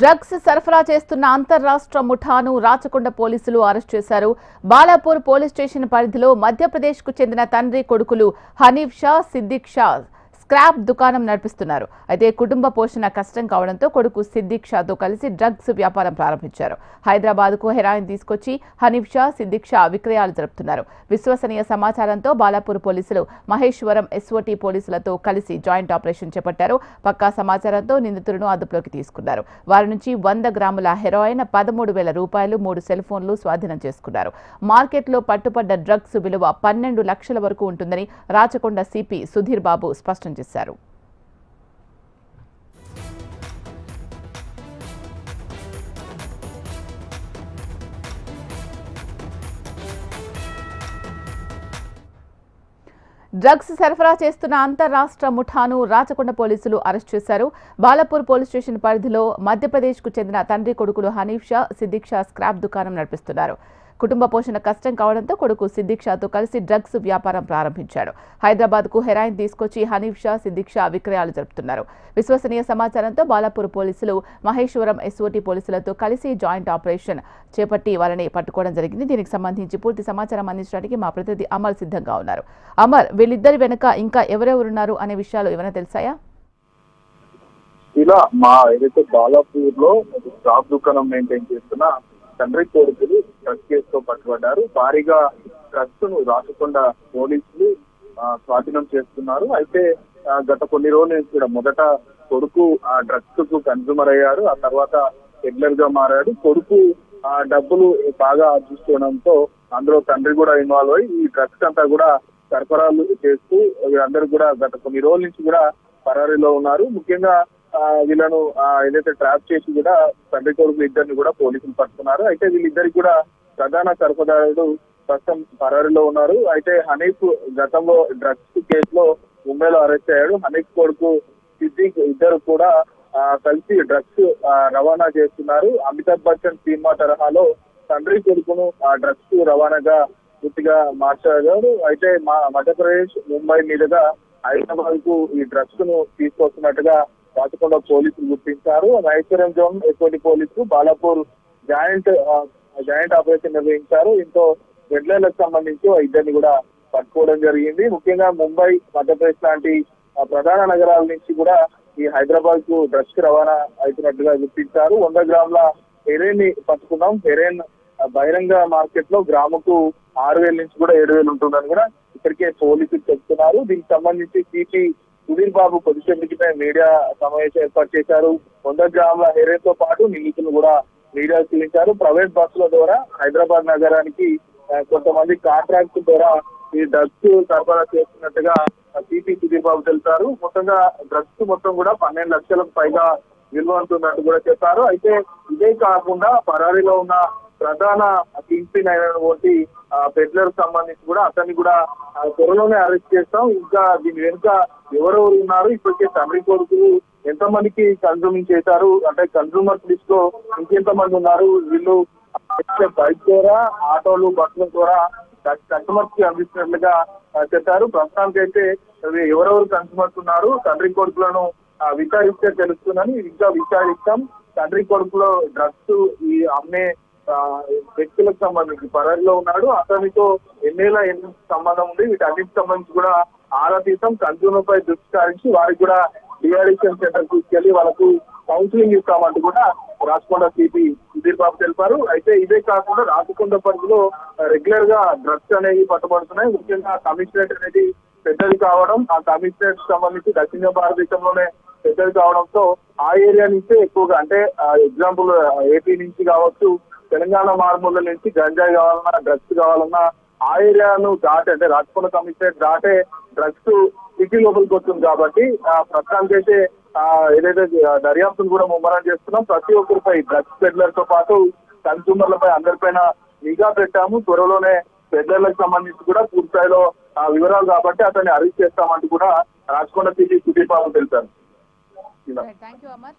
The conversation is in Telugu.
డ్రగ్స్ సరఫరా చేస్తున్న అంతర్రాష్ట్ర ముఠాను రాచకొండ పోలీసులు అరెస్ట్ చేశారు. బాలాపూర్ పోలీస్ స్టేషన్ పరిధిలో మధ్యప్రదేశ్కు చెందిన తండ్రి కొడుకులు హనీఫ్ షా సిద్దిక్ షా స్క్రాప్ దుకాణం నడిపిస్తున్నారు. అయితే కుటుంబ పోషణ కష్టం కావడంతో కొడుకు సిద్దిక్ షాతో కలిసి డ్రగ్స్ వ్యాపారం ప్రారంభించారు. హైదరాబాద్కు హెరాయిన్ తీసుకొచ్చి హనీఫ్ షా సిద్దిక్ షా విక్రయాలు జరుపుతున్నారు. విశ్వసనీయ సమాచారంతో బాలాపూర్ పోలీసులు మహేశ్వరం ఎస్ఓటీ పోలీసులతో కలిసి జాయింట్ ఆపరేషన్ చేపట్టారు. పక్కా సమాచారంతో నిందితులను అదుపులోకి తీసుకున్నారు. వారి నుంచి వంద గ్రాముల హెరాయిన్ పదమూడు వేల రూపాయలు మూడు సెల్ ఫోన్లు స్వాధీనం చేసుకున్నారు. మార్కెట్లో పట్టుపడ్డ డ్రగ్స్ విలువ పన్నెండు లక్షల వరకు ఉంటుందని రాచకొండ సిపి సుధీర్ బాబు స్పష్టం చేశారు. డ్రగ్స్ సరఫరా చేస్తున్న అంతర్రాష్ట్ర ముఠాను రాచకొండ పోలీసులు అరెస్ట్ చేశారు. బాలపూర్ పోలీస్ స్టేషన్ పరిధిలో మధ్యప్రదేశ్కు చెందిన తండ్రి కొడుకులు హనీఫ్ షా సిద్దిక్ షా స్క్రాప్ దుకాణం నడిపిస్తున్నారు. కుటుంబ పోషణ కష్టం కావడంతో కొడుకు సిద్దిక్ షాతో కలిసి డ్రగ్స్ వ్యాపారం ప్రారంభించాడు. హైదరాబాద్కు హెరాయిన్ తీసుకొచ్చి హనీఫ్ షా సిద్దిక్ షా విక్రయాలు జరుపుతున్నారు. విశ్వసనీయ సమాచారంతో బాలాపూర్ పోలీసులు మహేశ్వరం ఎస్ఓటీ పోలీసులతో కలిసి జాయింట్ ఆపరేషన్ చేపట్టి వారిని పట్టుకోవడం జరిగింది. దీనికి సంబంధించి పూర్తి సమాచారం అందించడానికి మా ప్రతినిధి అమర్ సిద్ధంగా ఉన్నారు. అమర్ వీళ్ళిద్దరి వెనుక ఇంకా ఎవరెవరున్నారు అనే విషయాలు ఏమైనా తెలుసాయా? ఇలా మా ఏదైతే బాలాపూర్లో షాప్ దుకాణం మెయింటైన్ చేస్తున్న తండ్రి కొడుకులు డ్రగ్స్ కేసులో పట్టుబడ్డారు. భారీగా డ్రగ్స్ను రాచకొండ పోలీసులు స్వాధీనం చేస్తున్నారు అయితే గత కొన్ని రోజుల నుంచి కూడా మొదట కొడుకు ఆ డ్రగ్స్కు కన్జ్యూమర్ అయ్యారు. ఆ తర్వాత రెగ్యులర్గా మారాడు. కొడుకు ఆ డబ్బులు బాగా ఆర్జిస్తుండడంతో అందులో తండ్రి కూడా ఇన్వాల్వ్ అయ్యి ఈ డ్రగ్స్ అంతా కూడా సరఫరాలు చేస్తూ వీళ్ళందరూ కూడా గత కొన్ని రోజుల నుంచి కూడా పరారీలో ఉన్నారు. ముఖ్యంగా వీళ్ళను ఏదైతే ట్రాప్ చేసి కూడా తండ్రి కొడుకు ఇద్దరిని కూడా పోలీసులు పట్టుకున్నారు. అయితే వీళ్ళిద్దరికి కూడా ప్రధాన సరఫరాదారుడు ప్రస్తుతం పరారీలో ఉన్నారు. అయితే హనీఫ్ గతంలో డ్రగ్స్ కేసులో ముంబైలో అరెస్ట్ అయ్యాడు. హనీఫ్ కొడుకు సిద్దిక్ ఇద్దరు కూడా కలిసి డ్రగ్స్ ఆ, రవాణా చేస్తున్నారు. అమితాబ్ బచ్చన్ సినిమా తరహాలో తండ్రి కొడుకును ఆ డ్రగ్స్ రవాణాగా పూర్తిగా మార్చారు. అయితే మా మధ్యప్రదేశ్ ముంబై మీదుగా హైదరాబాద్కు ఈ డ్రగ్స్ను తీసుకొస్తున్నట్టుగా రాచకొండ పోలీసులు గుర్తించారు. మహేశ్వరం జోన్ ఎటువంటి పోలీసులు బాలాపూర్ జాయింట్ జాయింట్ ఆపరేషన్ నిర్వహించారు. ఇంతో రెడ్లర్లకు సంబంధించి ఇద్దరిని కూడా పట్టుకోవడం జరిగింది. ముఖ్యంగా ముంబై మధ్యప్రదేశ్ లాంటి ప్రధాన నగరాల నుంచి కూడా ఈ హైదరాబాద్కు డ్రగ్స్ రవాణా అవుతున్నట్టుగా గుర్తించారు. వంద గ్రాముల హెరైన్ని పట్టుకున్నాం హెరైన్ బహిరంగ మార్కెట్లో గ్రాముకు ఆరు వేల నుంచి కూడా ఏడు వేలు ఉంటుందని కూడా ఇప్పటికే పోలీసులు చెప్తున్నారు. దీనికి సంబంధించి సిపి సుధీర్ బాబు కొద్దిసేపటిపై మీడియా సమావేశం ఏర్పాటు చేశారు. వంద గ్రాముల హెరైన్తో పాటు నిందితులు కూడా మీడియా చూపించారు ప్రైవేట్ బస్సుల ద్వారా హైదరాబాద్ నగరానికి కొంతమంది కాంట్రాక్ట్ ద్వారా ఈ డ్రగ్స్ సరఫరా చేస్తున్నట్టుగా సిపి సుధీర్ బాబు తెలిపారు. మొత్తంగా డ్రగ్స్ మొత్తం కూడా పన్నెండు లక్షలకు పైగా విలువ ఉంటున్నట్టు కూడా చెప్పారు. అయితే ఇదే కాకుండా పరారీలో ఉన్న ప్రధాన కింగ్పిన్ అయినటువంటి పెడ్లర్ సంబంధించి కూడా అతన్ని కూడా త్వరలోనే అరెస్ట్ చేస్తాం. ఇంకా దీని వెనుక ఎవరెవరు ఉన్నారు? ఇప్పటికే తండ్రి ఎంత ఎంతమందికి కన్సూమింగ్ చేశారు? అంటే కన్సూమర్ లిస్ట్లో ఇంకెంత మంది ఉన్నారు? వీళ్ళు బైక్ ద్వారా ఆటోలు బస్సుల ద్వారా కస్టమర్స్కి అందిస్తున్నట్లుగా చెప్పారు. ప్రస్తుతానికైతే అయితే ఎవరెవరు కన్సూమర్స్ ఉన్నారు? తండ్రి కొడుకులను విచారిస్తే తెలుస్తుందని ఇంకా విచారిస్తాం. తండ్రి కొడుకులో డ్రగ్స్ ఈ అమ్మే వ్యక్తులకు సంబంధించి. పరారిలో ఉన్నాడు. అతనితో ఎన్నేళ్ళ ఎన్ని సంబంధం ఉంది. వీటన్నిటికి సంబంధించి కూడా ఆరా తీసాం కన్సూమర్ పై దృష్టి సారించి వారికి కూడా డిఆర్డిషన్ సెంటర్ తీసుకెళ్ళి వాళ్ళకు కౌన్సిలింగ్ ఇస్తామంటూ కూడా రాచకొండ సిపి సుధీర్ బాబు తెలిపారు. అయితే ఇదే కాకుండా రాచకొండ పరిధిలో రెగ్యులర్గా డ్రగ్స్ అనేవి పట్టుబడుతున్నాయి. ముఖ్యంగా కమిషనరేట్ అనేది పెద్దది కావడం ఆ కమిషనరేట్ సంబంధించి దక్షిణ భారతదేశంలోనే పెద్దది కావడంతో ఆ ఏరియా నుంచే ఎక్కువగా అంటే ఎగ్జాంపుల్ ఏపీ నుంచి కావచ్చు తెలంగాణ మారుమూల నుంచి గంజాయి కావాలన్నా డ్రగ్స్ కావాలన్నా ఆ ఏరియాను దాటే అంటే రాజకొండ కమిషనరేట్ దాటే డ్రగ్స్ సిటీ లోపలికి వస్తుంది కాబట్టి ప్రస్తుతానికి ప్రస్తుతానికైతే ఏదైతే దర్యాప్తును కూడా ముమ్మరం చేస్తున్నాం ప్రతి ఒక్కరిపై డ్రగ్స్ పెడ్లర్తో పాటు కన్సూమర్లపై అందరిపైన నిఘా పెట్టాము. త్వరలోనే పెడ్లర్లకు సంబంధించి కూడా పూర్తిస్థాయిలో వివరాలు కాబట్టి అతన్ని అరెస్ట్ చేస్తామంటూ కూడా రాజకొండ సిటీ సుదీప్ బాబు తెలిపారు. Thank you Amar